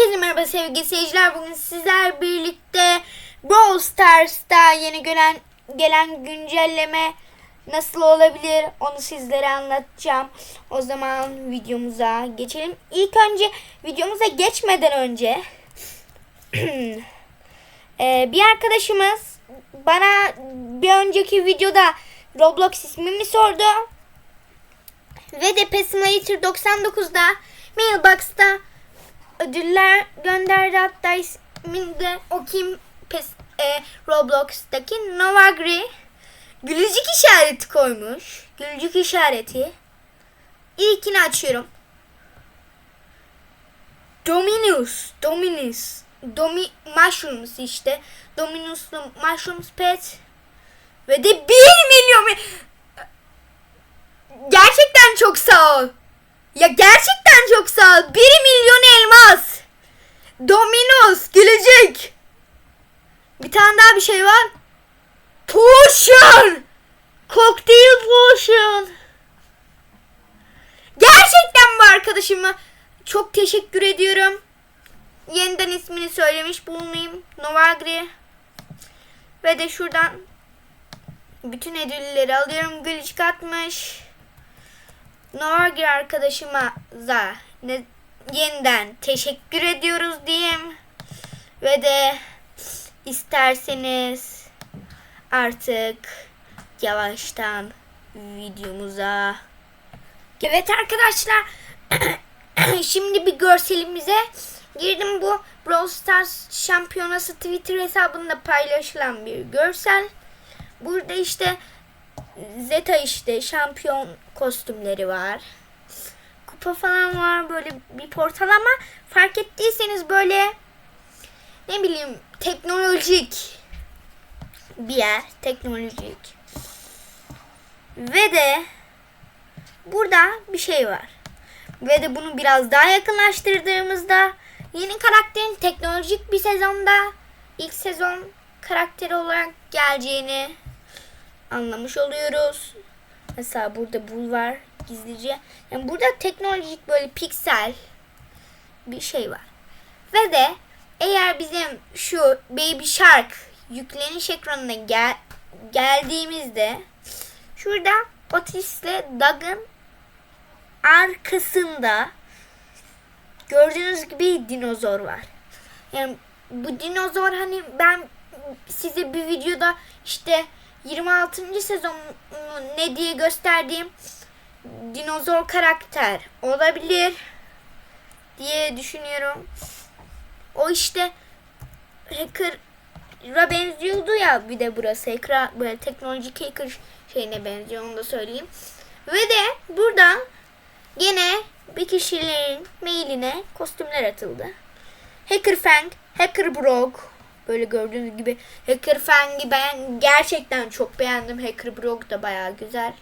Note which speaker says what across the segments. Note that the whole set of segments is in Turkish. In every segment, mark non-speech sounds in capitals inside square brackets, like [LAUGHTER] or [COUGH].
Speaker 1: Herkese merhaba sevgili seyirciler. Bugün sizler birlikte Brawl Stars'ta yeni gelen gelen güncelleme nasıl olabilir onu sizlere anlatacağım. O zaman videomuza geçelim. İlk önce videomuza geçmeden önce Ee, [CLEARS THROAT] bir arkadaşımız bana bir önceki videoda Roblox ismimi sordu. Ve de Pet Simulator 99'da Mailbox'ta ödüller gönderdi. Hatta ismini de okuyayım Pes, e, Roblox'taki Novagri gülücük işareti koymuş. Gülücük işareti. İlkini açıyorum. Dominus, Dominus, Domi Mushrooms işte. Dominus'lu Mushrooms Pet. Ve de 1 milyon. Gerçekten çok sağ ol. Ya gerçekten ol. 1 milyon elmas. Dominos, gülücük. Bir tane daha bir şey var. Potion. Cocktail potion. Gerçekten bu arkadaşıma çok teşekkür ediyorum. Yeniden ismini söylemiş bulunayım. Novagri. Ve de şuradan bütün ödülleri alıyorum. Gülücük atmış. Novagri arkadaşıma da ne, yeniden teşekkür ediyoruz diyeyim. Ve de isterseniz artık yavaştan videomuza Evet arkadaşlar [CLEARS THROAT] şimdi bir görselimize girdim bu Brawl Stars şampiyonası Twitter hesabında paylaşılan bir görsel. Burada işte Zeta işte şampiyon kostümleri var. Kupa falan var böyle bir portal ama fark ettiyseniz böyle ne bileyim teknolojik bir yer. Teknolojik. Ve de burada bir şey var. Ve de bunu biraz daha yakınlaştırdığımızda yeni karakterin teknolojik bir sezonda ilk sezon karakteri olarak geleceğini anlamış oluyoruz. Mesela burada bul var gizlice. Yani burada teknolojik böyle piksel bir şey var. Ve de eğer bizim şu Baby Shark yükleniş ekranına gel geldiğimizde şurada Otis ile Doug'ın arkasında gördüğünüz gibi dinozor var. Yani bu dinozor hani ben size bir videoda işte 26. sezon ne diye gösterdiğim dinozor karakter olabilir diye düşünüyorum. O işte hacker'a benziyordu ya bir de burası ekran böyle teknolojik hacker şeyine benziyor onu da söyleyeyim. Ve de burada yine bir kişilerin mailine kostümler atıldı. Hacker Fang, Hacker Brock, Böyle gördüğünüz gibi Hacker Fang'i ben gerçekten çok beğendim. Hacker Brock da bayağı güzel.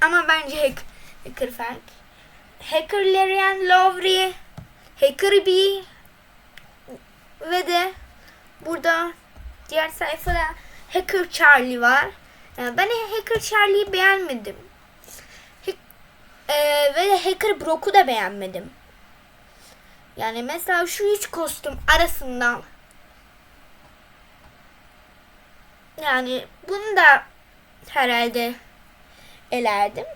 Speaker 1: Ama bence Hack, Hacker Fang. Hacker Larian Lowry. Hacker B. Ve de burada diğer sayfada Hacker Charlie var. Yani ben Hacker Charlie'yi beğenmedim. Hack, ee, ve de Hacker Brock'u da beğenmedim. Yani mesela şu üç kostüm arasından yani bunu da herhalde elerdim.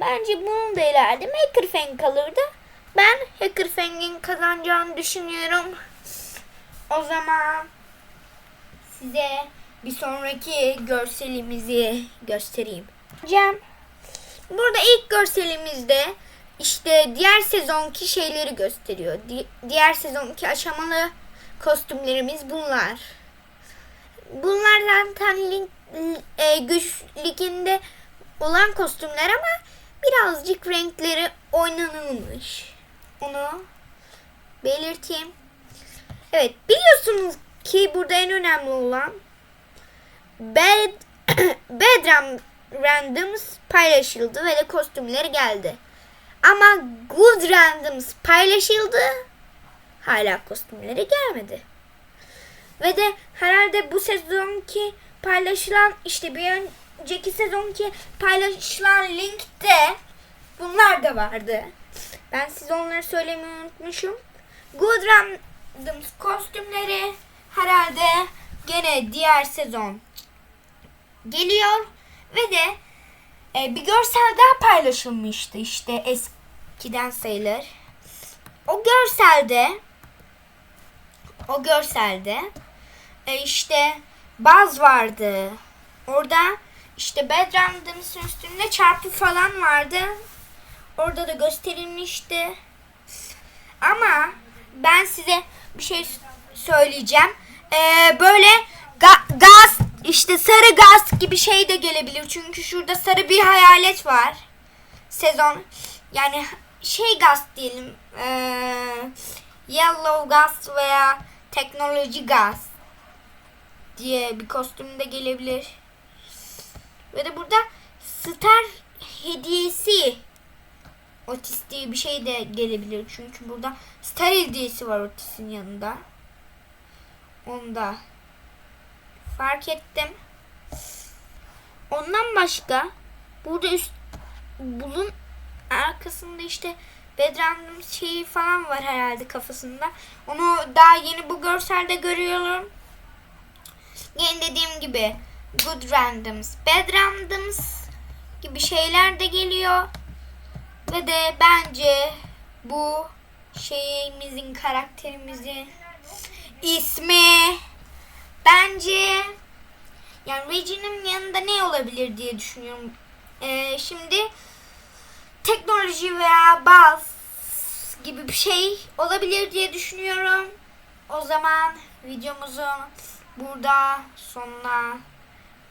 Speaker 1: Bence bunu da elerdim. Hacker Fang kalırdı. Ben Hacker Fang'in kazanacağını düşünüyorum. O zaman size bir sonraki görselimizi göstereyim. Cem. Burada ilk görselimizde işte diğer sezonki şeyleri gösteriyor. Di- diğer sezonki aşamalı kostümlerimiz bunlar. Bunlar zaten link, e, güç liginde olan kostümler ama birazcık renkleri oynanılmış. Onu belirteyim. Evet biliyorsunuz ki burada en önemli olan Bad, [COUGHS] Bad Randoms paylaşıldı ve de kostümleri geldi. Ama Good Randoms paylaşıldı. Hala kostümleri gelmedi. Ve de herhalde bu sezonki paylaşılan işte bir önceki sezonki paylaşılan linkte bunlar da vardı. Ben size onları söylemeyi unutmuşum. Good Randoms kostümleri herhalde gene diğer sezon geliyor ve de e, bir görsel daha paylaşılmıştı işte eskiden sayılır. O görselde o görselde e, işte baz vardı. Orada işte Bad Randoms'ın üstünde çarpı falan vardı. Orada da gösterilmişti. Ama ben size bir şey söyleyeceğim. Ee, böyle ga- gaz işte sarı gaz gibi şey de gelebilir. Çünkü şurada sarı bir hayalet var. Sezon yani şey gaz diyelim. Ee, yellow gaz veya teknoloji gaz diye bir kostüm de gelebilir. Ve de burada star hediyesi Otis diye bir şey de gelebilir. Çünkü burada star hediyesi var Otis'in yanında. Onu da fark ettim. Ondan başka burada üst bulun arkasında işte Bedran'ın şeyi falan var herhalde kafasında. Onu daha yeni bu görselde görüyorum. Yine dediğim gibi Good Randoms, Bad Randoms gibi şeyler de geliyor. Ve de bence bu şeyimizin karakterimizin ismi bence yani Reggie'nin yanında ne olabilir diye düşünüyorum. Ee, şimdi teknoloji veya baz gibi bir şey olabilir diye düşünüyorum. O zaman videomuzun burada sonuna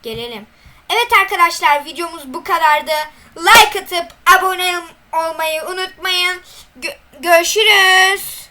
Speaker 1: gelelim. Evet arkadaşlar videomuz bu kadardı. Like atıp abone olmayı unutmayın. Gö- görüşürüz.